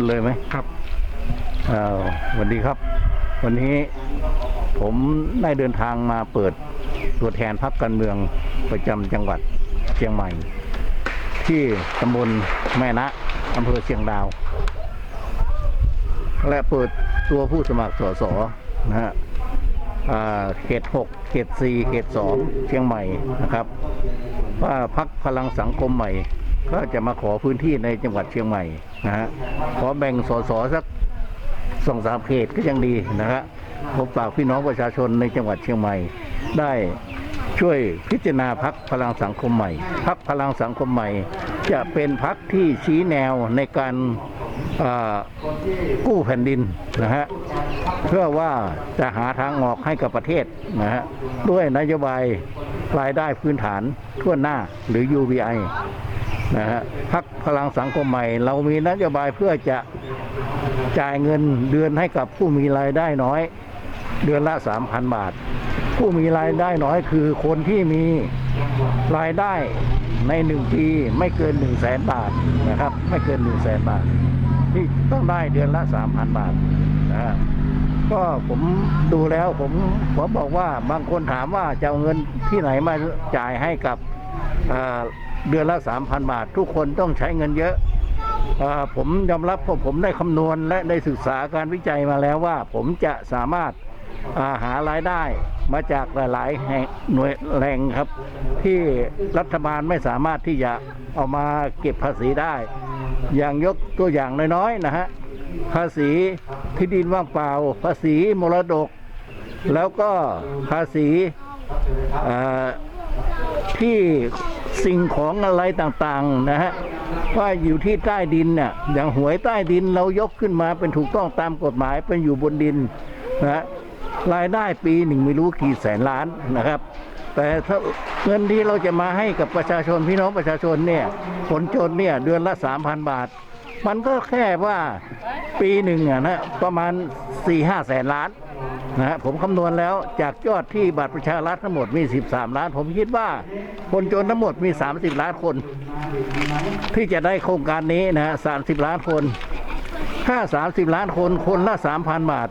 คุณเลยไหมครับอ่าสวัสดีครับ วันนี้ผมได้เดินทางมาเปิดตัวแทนพรรคการเมืองประจำจังหวัดเชียงใหม่ ที่ตำบลแม่นะอำเภอเชียงดาว และเปิดตัวผู้สมัครสสนะฮะอ่าเขตหกเขตสี่เขตสองเชียงใหม่นะครับ ว่าพักพลังสังคมใหม่ ก็จะมาขอพื้นที่ในจังหวัดเชียงใหม่นะฮะขอแบ่งสสสักสองสามเขตก็ยังดีนะฮะผมฝากพี่น้องประชาชนในจังหวัดเชียงใหม่ ได้ช่วยพิจารณาพักพลังสังคมใหม่พักพลังสังคมใหม่ จะเป็นพักที่ชี้แนวในการกู้แผ่นดินนะฮะเพื่อว่าจะหาทางออกให้กับประเทศนะฮะด้วยนโยบายรายได้พื้นฐานทั่วหน้าหรือ UBI นะฮะพักพลังสังคมใหม่ เรามีนโยบายเพื่อจะจ่ายเงินเดือนให้กับผู้มีรายได้น้อย เดือนละ3,000บาท ผู้มีรายได้น้อยคือคนที่มีรายได้ในหนึ่งปีไม่เกิน1 0 0 0 0แสนบาทนะครับ ไม่เกิน1 0 0 0 0แสนบาท ที่ต้องได้เดือนละ3,000บาทนะฮะก็ผมดูแล้วผมผมบอกว่าบางคนถามว่าจะเอาเงินที่ไหนมาจ่ายให้กับ เดือนละสามพันบาท ทุกคนต้องใช้เงินเยอะอผมยอมรับเพราะผมได้คำนวณและได้ศึกษาการวิจัยมาแล้วว่า ผมจะสามารถาหารายได้มาจากหลายๆแห่งหน่วยแหล่งครับ ที่รัฐบาลไม่สามารถที่จะเอามาเก็บภาษีได้ อย่างยกตัวอย่างน้อยๆนะฮะภาษีที่ดินว่างเปล่า ภาษีมรดก แล้วก็ภาษีที่ สิ่งของอะไรต่างๆนะฮะว่าอยู่ที่ใต้ดินเนี่ยอย่างหวยใต้ดินเรายกขึ้นมาเป็นถูกต้องตามกฎหมายเป็นอยู่บนดินนะฮะรายได้ปีหนึ่งไม่รู้กี่แสนล้านนะครับ แต่ถ้าเงินที่เราจะมาให้กับประชาชนพี่น้องประชาชนเนี่ยคนจนเนี่ยเดือนละ 3,000 บาท มันก็แค่ว่าปีหนึ่งอะนะประมาณ4ี่ห้าแสนล้าน นะฮะผมคำนวณแล้วจากยอดที่บัตรประชารัฐทั้งหมดมี 13 ล้าน ผมคิดว่าคนจนทั้งหมดมี 30 ล้านคน ที่จะได้โครงการนี้นะฮะ30 ล้านคน ถ้า 30 ล้านคนคนละ 3,000 บาท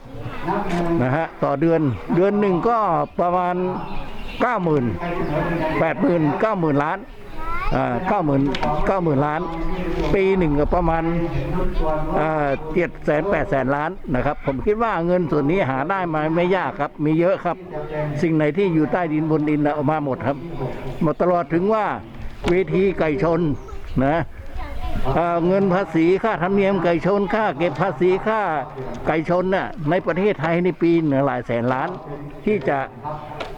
นะฮะต่อเดือนเดือนหนึ่งก็ประมาณ 90,000 80,000 90,000 ล้าน เก้าหมื่นเก้าหมื่นล้าน ปีหนึ่งก็ประมาณเจ็ดแสนแปดแสนล้านนะครับ ผมคิดว่าเงินส่วนนี้หาได้มาไม่ยากครับ มีเยอะครับ สิ่งไหนที่อยู่ใต้ดินบนดินเอามาหมดครับหมดตลอดถึงว่าเวทีไก่ชนนะเเงินภาษีค่าธรรมเนียมไก่ชนค่าเก็บภาษีค่าไก่ชนน่ะในประเทศไทยในปีหนึ่งหลายแสนล้านที่จะ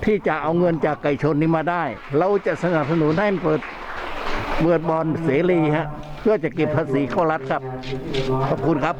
ที่จะเอาเงินจากไก่ชนนี้มาได้ เราจะสนับสนุนให้เปิด เบิดบอลเสรีฮะ เพื่อจะเก็บภาษีเข้ารัฐครับ ขอบคุณครับ